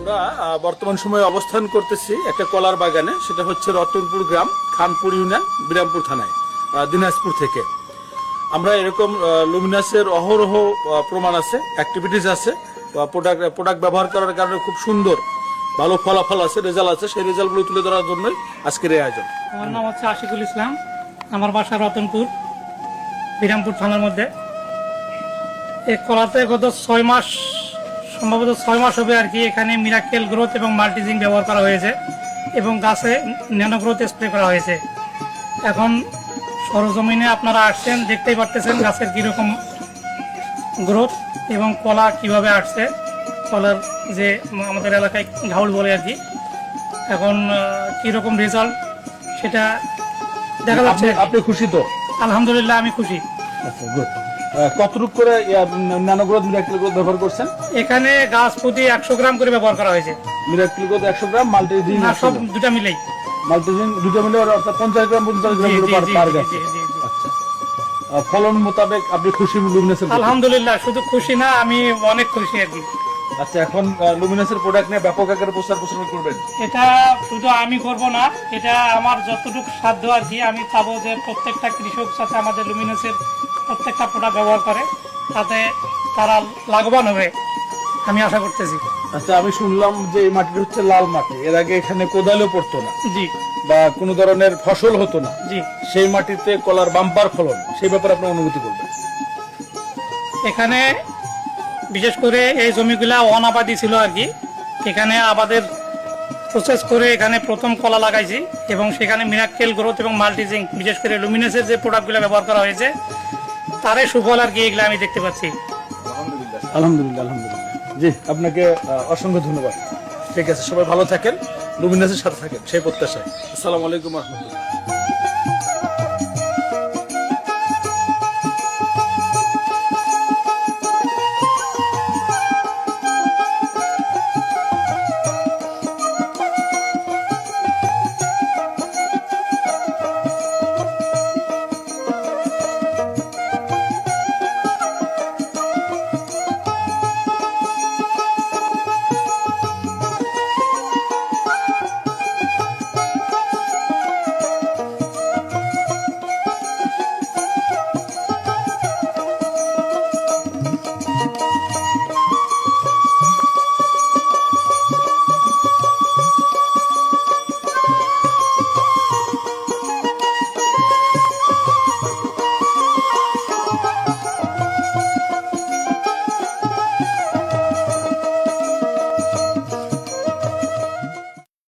আমরা বর্তমান সময়ে অবস্থান করতেছি একটা কলার বাগানে, সেটা হচ্ছে রতনপুর গ্রাম, খানপুর ইউনিয়ন, বিরামপুর থানায় দিনাজপুর থেকে। আমরা এরকম লুমিনাসের অহরহ প্রমাণ আছে অ্যাক্টিভিটিস আছে প্রোডাক্ট প্রোডাক্ট ব্যবহার করার কারণে খুব সুন্দর, ভালো ফলাফল আছে রেজাল্ট আছে, সেই রেজাল্টগুলো তুলে ধরার জন্যই আজকের এই আয়োজন। আমার নাম হচ্ছে আশিকুল ইসলাম, আমার বাসা রতনপুর, বিরামপুর থানার মধ্যে। এই কলাতে গত ছয় মাস সম্ভবত ছয় মাস হবে আর কি এখানে মিরাকেল গ্রোথ এবং মাল্টিজিং ব্যবহার করা হয়েছে এবং গাছে ন্যানো গ্রোথ স্প্রে করা হয়েছে। এখন সরজমিনে আপনারা আসছেন দেখতেই পারতেছেন গাছের কীরকম গ্রোথ এবং কলা কীভাবে আসছে। কলার যে আমাদের এলাকায় ঘাউল বলে আর কি। এখন কীরকম রেজাল্ট সেটা দেখা যাচ্ছে আপনি- আপনি খুশি তো? আলহামদুলিল্লাহ আমি খুশি। আচ্ছা গুড কতটুক করে মিরাক্কেল গ্রোথ ব্যবহার করছেন? এখানে গাছ প্রতি একশো গ্রাম করে ব্যবহার করা হয়েছে। মিরাক্কেল গ্রোথ একশো গ্রাম মাল্টিজিন সব দুটা মিলেই। মাল্টিজিন দুটা মিলে অর্থাৎ পঞ্চাশ গ্রাম পঞ্চাশ গ্রাম পার গাছে। আচ্ছা। ফলন মোতাবেক আপনি খুশি আলহামদুলিল্লাহ শুধু খুশি না আমি অনেক খুশি আর আচ্ছা এখন লুমিনাসের প্রোডাক্ট নিয়ে ব্যাপক আকারে প্রচার প্রসার করবেন। এটা শুধু আমি করব না এটা আমার যতটুকু সাধ্য আর কি আমি চাবো যে প্রত্যেকটা কৃষক সাথে আমাদের লুমিনাসের প্রত্যেকটা প্রোডাক্ট ব্যবহার করে তাতে তারা লাভবান হবে আমি আশা করতেছি। আচ্ছা আমি শুনলাম যে এই মাটিটা হচ্ছে লাল মাটি এর আগে এখানে কোদালও পড়তো না। জি। বা কোনো ধরনের ফসল হতো না। জি। সেই মাটিতে কলার বাম্পার ফলন সেই ব্যাপারে আপনার অনুভূতি করবেন এখানে বিশেষ করে এই জমিগুলা অনাবাদি ছিল আর কি। এখানে আবাদের প্রসেস করে এখানে প্রথম কলা লাগাইছি এবং সেখানে মিরাক্কেল গ্রোথ এবং মাল্টিজিং বিশেষ করে লুমিনেসের যে প্রোডাক্টগুলো ব্যবহার করা হয়েছে তারই সুফল আর কি এগুলো আমি দেখতে পাচ্ছি। আলহামদুলিল্লাহ আলহামদুলিল্লাহ জি, আপনাকে অসংখ্য ধন্যবাদ। ঠিক আছে, সবাই ভালো থাকেন লুমিনাসের সাথে থাকেন, সেই প্রত্যাশায়। আসসালামু আলাইকুম রহমতুল্লাহ।